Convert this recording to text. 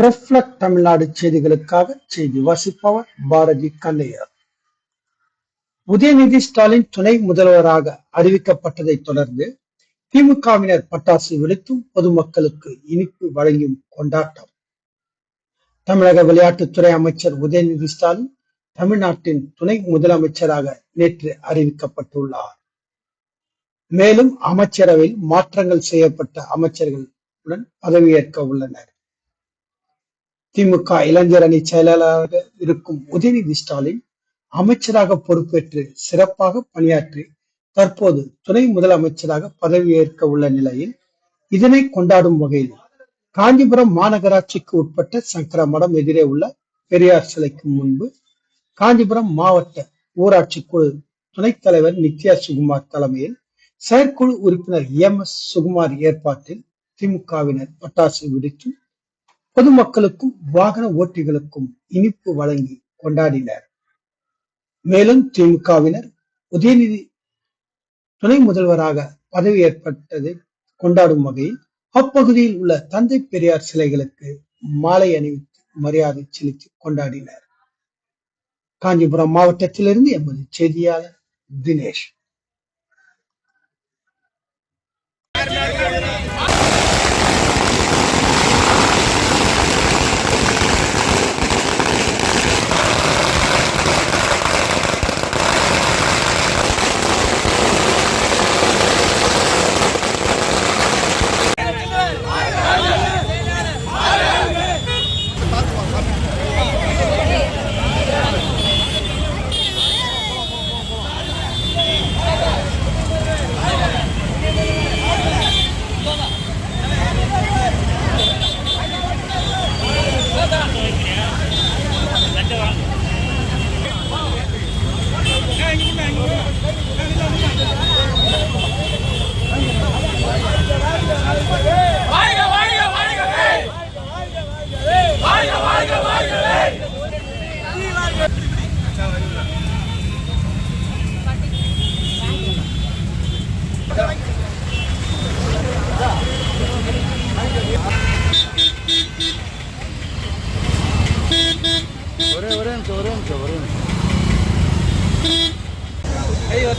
Reflect Tamil Nadu செய்திகளுக்காக செய்தி வாசிப்பவர் பாரதி கண்ணையர். உதயநிதி ஸ்டாலின் துணை முதல்வராக அறிவிக்கப்பட்டதை தொடர்ந்து திமுகவினர் பட்டாசு வெடித்தும் பொதுமக்களுக்கு இனிப்பு வழங்கியும் கொண்டாட்டம். தமிழக விளையாட்டுத்துறை அமைச்சர் உதயநிதி ஸ்டாலின் தமிழ்நாட்டின் துணை முதலமைச்சராக நேற்று அறிவிக்கப்பட்டுள்ளார். மேலும் அமைச்சரவையில் மாற்றங்கள் செய்யப்பட்ட அமைச்சர்களுடன் பதவியேற்க உள்ளனர். திமுக இளைஞர் அணி செயலாளராக இருக்கும் உதயநிதி ஸ்டாலின் அமைச்சராக பொறுப்பேற்று சிறப்பாக பணியாற்றி தற்போது துணை முதலமைச்சராக பதவியேற்க உள்ள நிலையில் இதனை கொண்டாடும் வகையில் காஞ்சிபுரம் மாநகராட்சிக்கு உட்பட்ட சங்கரமடம் எதிரே உள்ள பெரியார் சிலைக்கு முன்பு காஞ்சிபுரம் மாவட்ட ஊராட்சி குழு துணைத் தலைவர் நித்யா சுகுமார் தலைமையில் செயற்குழு உறுப்பினர் எம் எஸ் சுகுமார் ஏற்பாட்டில் திமுகவினர் பட்டாசு வெடித்தும் பொதுமக்களுக்கும் வாகன ஓட்டிகளுக்கும் இனிப்பு வழங்கி கொண்டாடினர். மேலும் திமுகவினர் உதயநிதி துணை முதல்வராக பதவி ஏற்பட்டதை கொண்டாடும் வகையில் அப்பகுதியில் உள்ள தந்தை பெரியார் சிலைகளுக்கு மாலை அணிவித்து மரியாதை செலுத்தி கொண்டாடினர். காஞ்சிபுரம் மாவட்டத்திலிருந்து எமது செய்தியாளர் தினேஷ். ஒரே ஒரே நிமிஷம் ஒரே நிமிஷம் ஒரே நிமிஷம் ஐயோ